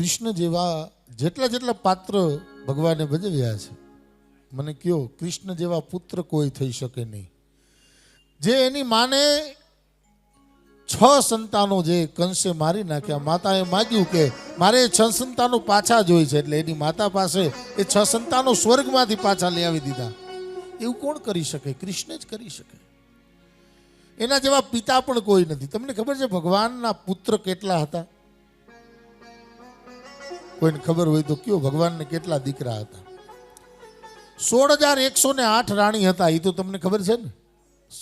કૃષ્ણ જેવા જેટલા જેટલા પાત્ર ભગવાને ભજવ્યા છે, મને કયો, કૃષ્ણ જેવા પુત્ર કોઈ થઈ શકે નહીં. જે એની માને છ સંતાનો જે કંસે મારી નાખ્યા, માતાએ માગ્યું કે મારે છ સંતાનો પાછા જોઈ છે, એટલે એની માતા પાસે એ છ સંતાનો સ્વર્ગમાંથી પાછા લઈ આવી દીધા. એવું કોણ કરી શકે? કૃષ્ણ જ કરી શકે. એના જેવા પિતા પણ કોઈ નથી. તમને ખબર છે ભગવાનના પુત્ર કેટલા હતા? કોઈને ખબર હોય તો કયો, ભગવાનને કેટલા દીકરા હતા? સોળ હજાર એકસો ને આઠ રાણી હતા એ તો તમને ખબર છે ને?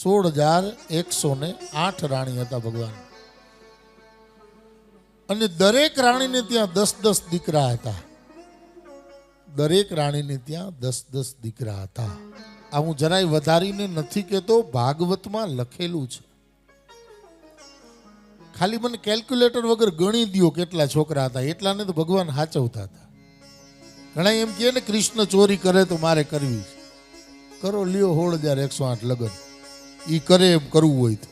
સોળ હજાર એકસો ને આઠ રાણી હતા ભગવાન. અને દરેક રાણીને ત્યાં દસ દસ દીકરા હતા. દરેક રાણીને ત્યાં દસ દસ દીકરા હતા. આ હું જરાય વધારીને નથી કહેતો, ભાગવતમાં લખેલું છે. ખાલી મને કેલ્ક્યુલેટર વગર ગણી દ્યો કેટલા છોકરા હતા એટલાને તો ભગવાન હાચવતા હતા. ઘણા એમ કહે ને, કૃષ્ણ ચોરી કરે તો મારે કરવી છે. કરો લ્યો હોળ હજાર એકસો આઠ લગન. ઈ કરે એમ કરવું હોય તો.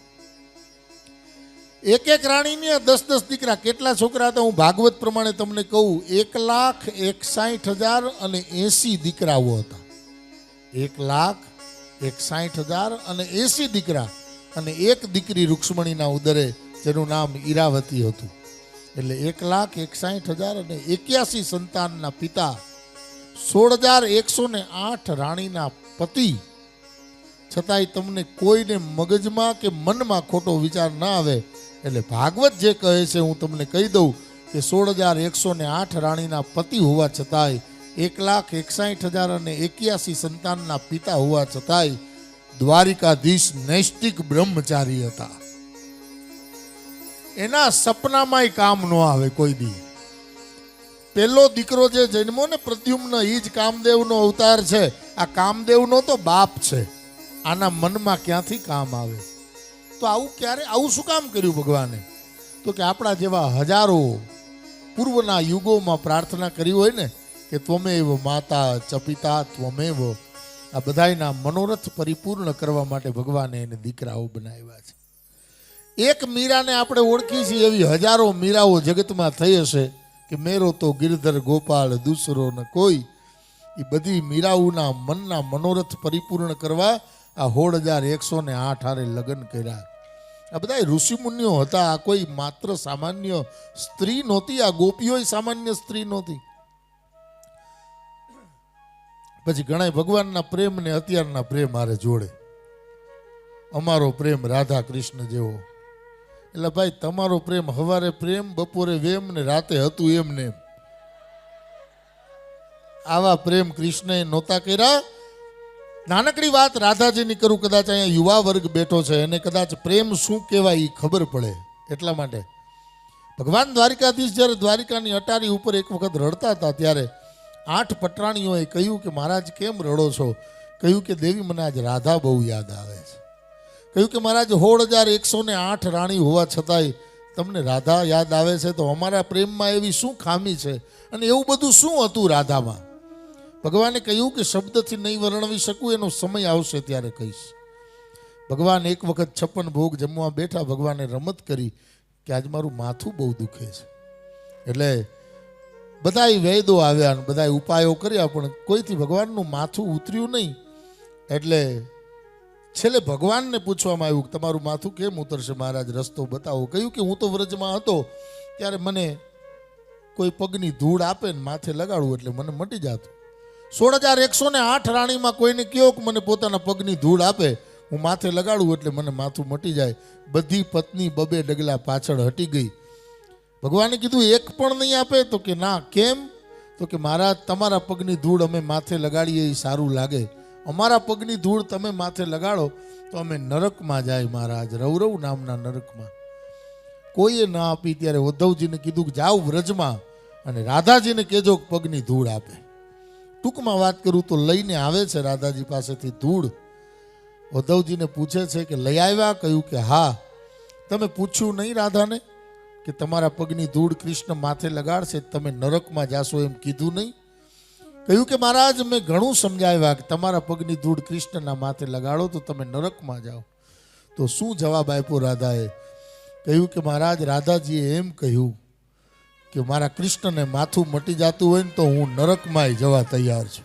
એક એક રાણીને દસ દસ દીકરા, કેટલા છોકરા હતા, હું ભાગવત પ્રમાણે તમને કહું, એક લાખ એકસાઠ હજાર અને એસી દીકરાઓ હતા. એક લાખ એકસાઠ હજાર અને એસી દીકરા અને એક દીકરી રૂક્ષ્મણીના ઉદરે જેનું નામ ઈરાવતી હતું. એટલે એક લાખ એકસાઠ હજાર અને એક્યાસી સંતાનના પિતા સોળ હજાર એકસો ને આઠ રાણીના પતિ. છતાંય તમને કોઈને મગજમાં કે મનમાં ખોટો વિચાર ના આવે. એટલે ભાગવત જે કહે છે, હું તમને કહી દઉં કે સોળ હજાર એકસો ને આઠ રાણીના પતિ હોવા છતાંય, એક લાખ એકસાઠ હજાર અને એક્યાસી સંતાનના પિતા હોવા છતાંય, દ્વારિકાધીશ નૈષ્ટિક બ્રહ્મચારી હતા. એના સપનામાંય કામ ન આવે કોઈ દી. પેલો દીકરો જે જન્મો ને પ્રદ્યુમ્ન એ જ કામદેવનો અવતાર છે. આ કામદેવનો તો બાપ છે. આના મનમાં ક્યાંથી કામ આવે? તો આવું ક્યારે, આવું શું કામ કર્યું ભગવાને? તો કે આપણા જેવા હજારો પૂર્વના યુગોમાં પ્રાર્થના કરી હોય ને, કે ત્વમેવ માતા ચપિતા, ત્વમેવ આ બધાયના મનોરથ પરિપૂર્ણ કરવા માટે ભગવાને એને દીકરાઓ બનાવ્યા છે. એક મીરાને આપણે ઓળખી છીએ એવી હજારો મીરાઓ જગતમાં થઈ હશે કે મેરો તો ગિરધર ગોપાલ, દૂસરો ન કોઈ. એ બધી મીરાઓના મનના મનોરથ પરિપૂર્ણ કરવા આ હોળ હજાર એકસો ને આઠ હારે લગ્ન કર્યા. આ બધા ઋષિમુનિઓ હતા, આ કોઈ માત્ર સામાન્ય સ્ત્રી નહોતી, આ ગોપીઓ સામાન્ય સ્ત્રી નહોતી. પછી ઘણા ભગવાનના પ્રેમ ને અત્યારના પ્રેમ હારે જોડે. અમારો પ્રેમ રાધા કૃષ્ણ જેવો. એટલે ભાઈ, તમારો પ્રેમ, હવારે પ્રેમ, બપોરે વેમ ને રાતે હતું એમ ને. આવા પ્રેમ કૃષ્ણએ નહોતા કર્યા. નાનકડી વાત રાધાજીની કરું, કદાચ અહીંયા યુવા વર્ગ બેઠો છે, એને કદાચ પ્રેમ શું કહેવાય એ ખબર પડે એટલા માટે. ભગવાન દ્વારિકાધીશ જ્યારે દ્વારિકાની અટારી ઉપર એક વખત રડતા હતા, ત્યારે આઠ પટરાણીઓએ કહ્યું કે, મહારાજ, કેમ રડો છો? કહ્યું કે, દેવી, મને આજ રાધા બહુ યાદ આવે. કહ્યું કે મહારાજ હોળ હજાર એકસો ને આઠ રાણી હોવા છતાંય તમને રાધા યાદ આવે છે તો અમારા પ્રેમમાં એવી શું ખામી છે? અને એવું બધું શું હતું રાધામાં? ભગવાને કહ્યું કે શબ્દથી નહીં વર્ણવી શકું, એનો સમય આવશે ત્યારે કહીશ. ભગવાન એક વખત છપ્પન ભોગ જમવા બેઠા, ભગવાને રમત કરી કે આજ મારું માથું બહુ દુખે છે. એટલે બધાય વેદો આવ્યા બધાય ઉપાયો કર્યા, પણ કોઈથી ભગવાનનું માથું ઉતર્યું નહીં. એટલે છેલ્લે ભગવાનને પૂછવામાં આવ્યું કે તમારું માથું કેમ ઉતરશે? મહારાજ, રસ્તો બતાવો. કહ્યું કે હું તો વ્રજમાં હતો, ત્યારે મને કોઈ પગની ધૂળ આપે ને માથે લગાડવું એટલે મને મટી જાતું. સોળ હજાર એકસો ને આઠ રાણીમાં કોઈને કહો કે મને પોતાના પગની ધૂળ આપે, હું માથે લગાડું એટલે મને માથું મટી જાય. બધી પત્ની બબે ડગલા પાછળ હટી ગઈ. ભગવાને કીધું, એક પણ નહીં આપે તો કે ના, કેમ? તો કે મહારાજ, તમારા પગની ધૂળ અમે માથે લગાડીએ એ સારું લાગે. અમારા પગની ધૂળ તમે માથે લગાડો, તો અમે નરકમાં જાય મહારાજ, રૌરવ નામના નરકમાં. કોઈએ ના આપી ત્યારે ઉદ્ધવજીને કીધું કે જાઓ વ્રજમાં અને રાધાજીને કહેજો પગની ધૂળ આપે. ટૂંકમાં વાત કરું તો લઈને આવે છે રાધાજી પાસેથી ધૂળ. ઉદ્ધવજીને પૂછે છે કે લઈ આવ્યા? કહ્યું કે હા. તમે પૂછ્યું નહીં રાધાને કે તમારા પગની ધૂળ કૃષ્ણ માથે લગાડશે, તમે નરકમાં જાશો એમ કીધું નહીં? કહ્યું કે મહારાજ, મેં ઘણું સમજાવ્યા કે તમારા પગની ધૂળ કૃષ્ણના માથે લગાડો તો તમે નરકમાં જાઓ. તો શું જવાબ આપ્યો રાધાએ? કહ્યું કે મહારાજ, રાધાજીએ એમ કહ્યું કે મારા કૃષ્ણને માથું મટી જતું હોય ને તો હું નરકમાંય જવા તૈયાર છું.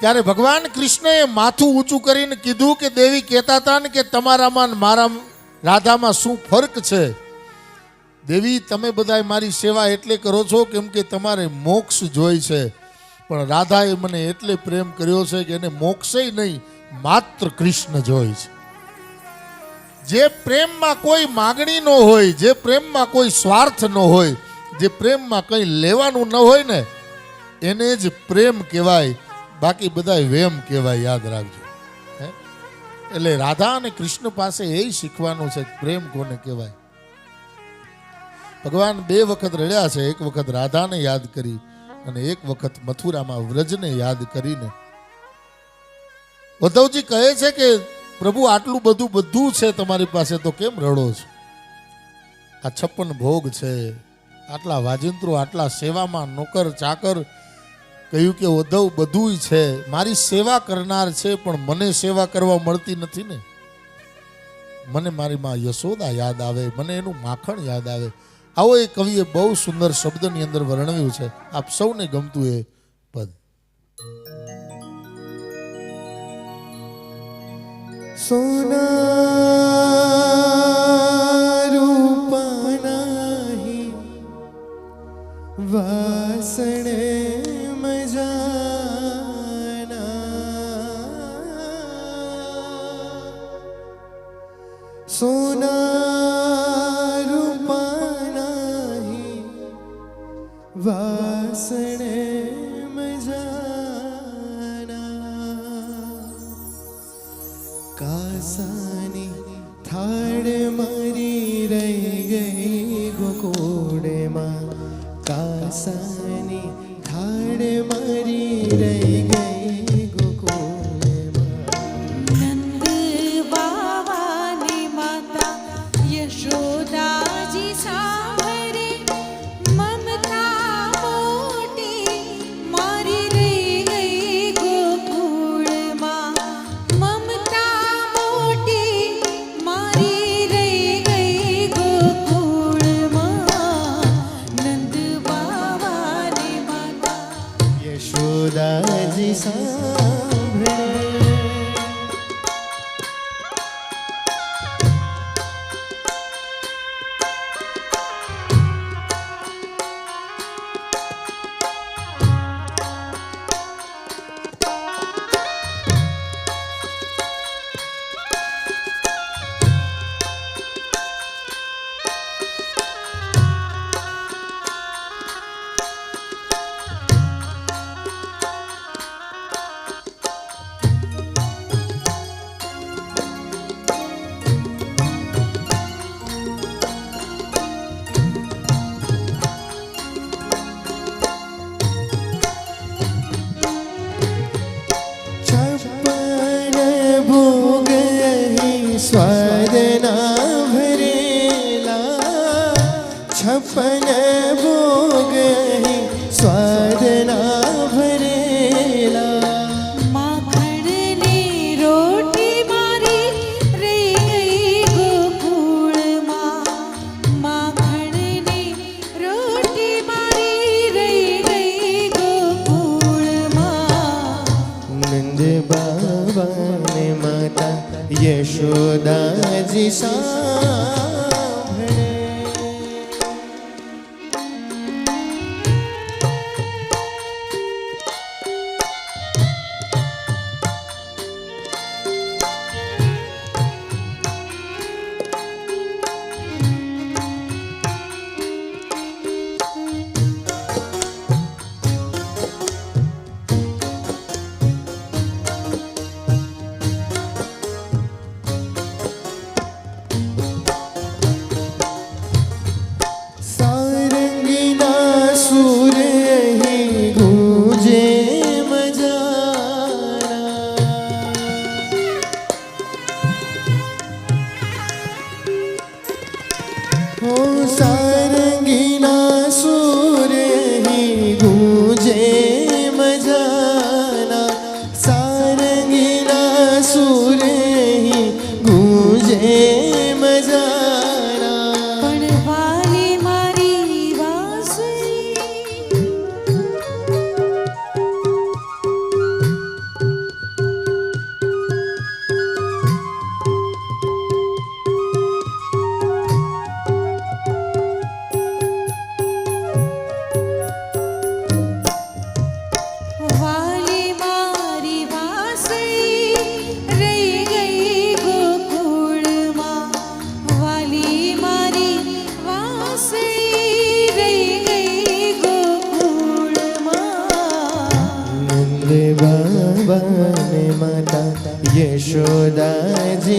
ત્યારે ભગવાન કૃષ્ણએ માથું ઊંચું કરીને કીધું કે દેવી કહેતા હતા ને કે તમારામાં મારા રાધામાં શું ફરક છે? દેવી, તમે બધાય મારી સેવા એટલે કરો છો કેમ કે તમારે મોક્ષ જોઈ છે. પણ રાધાએ મને એટલે પ્રેમ કર્યો છે કે એને મોક્ષે નહીં, માત્ર કૃષ્ણ જોઈ છે. જે પ્રેમમાં કોઈ માગણી ન હોય, જે પ્રેમમાં કોઈ સ્વાર્થ ન હોય, જે પ્રેમમાં કંઈ લેવાનું ન હોય ને, એને જ પ્રેમ કહેવાય. બાકી બધાય વેમ કહેવાય, યાદ રાખજો. એટલે રાધા અને કૃષ્ણ પાસે એ શીખવાનું છે પ્રેમ કોને કહેવાય? ભગવાન બે વખત રડ્યા છે. એક વખત રાધાને યાદ કરી અને એક વખત મથુરામાં વ્રજને યાદ કરીને. ઉદ્ધવજી કહે છે કે, પ્રભુ, આટલું બધું બધું છે તમારી પાસે, તો કેમ રડો છો? આ છપ્પન ભોગ છે. આટલા વાજિંત્રો, આટલા સેવામાં નોકર, ચાકર, કહ્યું કે ઉદ્ધવ બધું છે. મારી સેવા કરનાર છે, પણ મને સેવા કરવા મળતી નથી ને. મને મારી માં યશોદા યાદ આવે, મને એનું માખણ યાદ આવે. આવો એ કવિએ બહુ સુંદર શબ્દની અંદર વર્ણવ્યું છે. આપ સૌને ગમતું એ પદ. સોના રૂપા વાસણે મજાના. સોના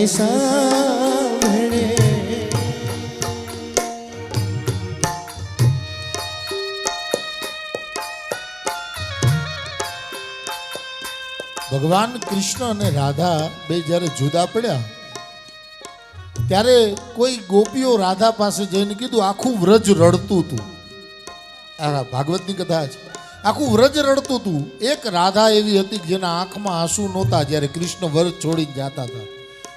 સાંભળે ભગવાન કૃષ્ણ અને રાધા બે જ્યારે જુદા પડ્યા, ત્યારે કોઈ ગોપીઓ રાધા પાસે જઈને કીધું, આખું વ્રજ રડતું હતું. આ ભાગવતની કથા છે. આખું વ્રજ રડતું હતું. એક રાધા એવી હતી કે જેના આંખમાં આંસુ નહોતા જ્યારે કૃષ્ણ વ્રજ છોડીને જતા હતા.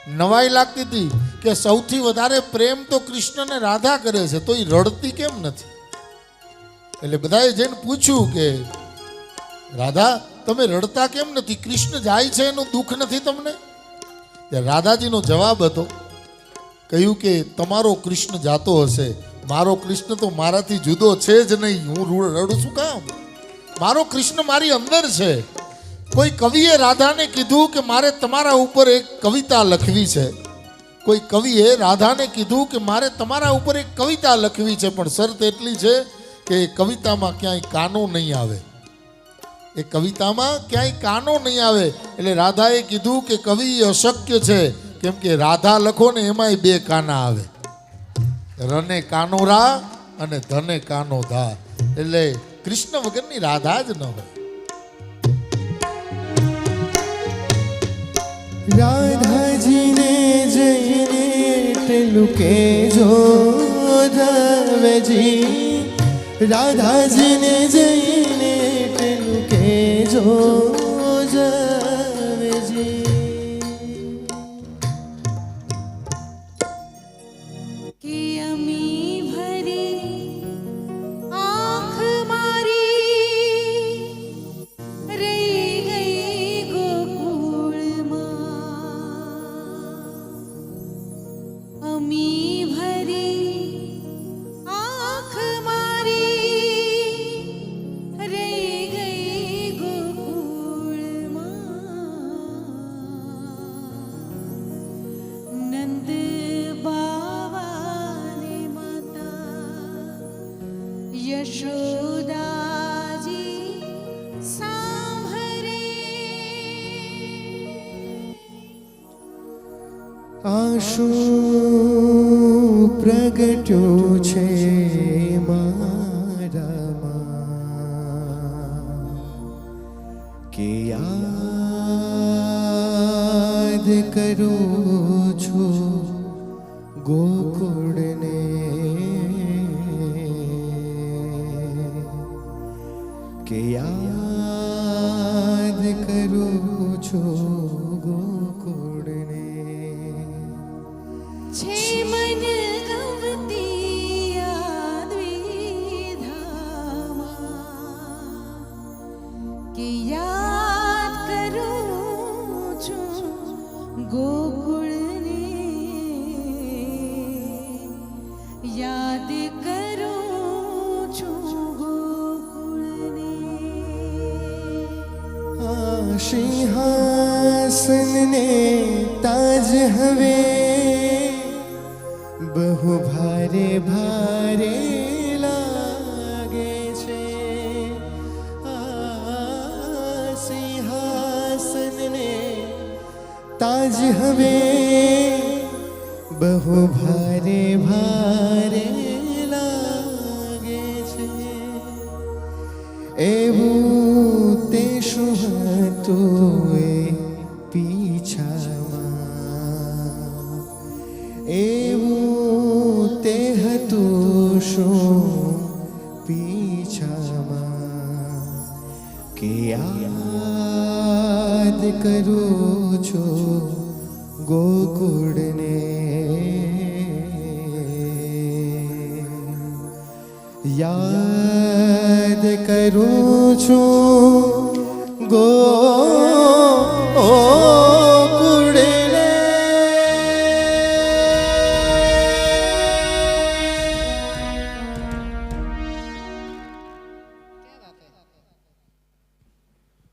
નવાઈ લાગતી હતી કે સૌથી વધારે પ્રેમ તો કૃષ્ણને રાધા કરે છે, તો એ રડતી કેમ નથી? એટલે બધાએ જઈને પૂછ્યું કે, રાધા, તમે રડતા કેમ નથી? કૃષ્ણ જાય છે એનું દુઃખ નથી તમને? રાધાજીનો જવાબ હતો, કહ્યું કે તમારો કૃષ્ણ જાતો હશે. મારો કૃષ્ણ તો મારાથી જુદો છે જ નહીં. હું રડું છું કામ? મારો કૃષ્ણ મારી અંદર છે. કોઈ કવિએ રાધાને કીધું કે મારે તમારા ઉપર એક કવિતા લખવી છે. કોઈ કવિએ રાધાને કીધું કે મારે તમારા ઉપર એક કવિતા લખવી છે, પણ શરત એટલી છે કે એ કવિતામાં ક્યાંય કાનો નહીં આવે. એ કવિતામાં ક્યાંય કાનો નહીં આવે. એટલે રાધાએ કીધું કે કવિ અશક્ય છે, કેમ કે રાધા લખો ને એમાંય બે કાના આવે. રને કાનો રા અને ધને કાનો ધા. એટલે કૃષ્ણ વગરની રાધા જ ન હોય. રાધાજીને જઈને એટલું કેજો ધવજી રાધાજીને જઈને એટલું કેજો જવજી Sure. ગોકુળને યાદ કરું છું ગોકુળને આ સિંહાસનને તાજ હવે બહુ ભારે ભારે લાગે છે એવું તે શું હતું કરું છું ગોકુળને. યાદ કરું છું ગો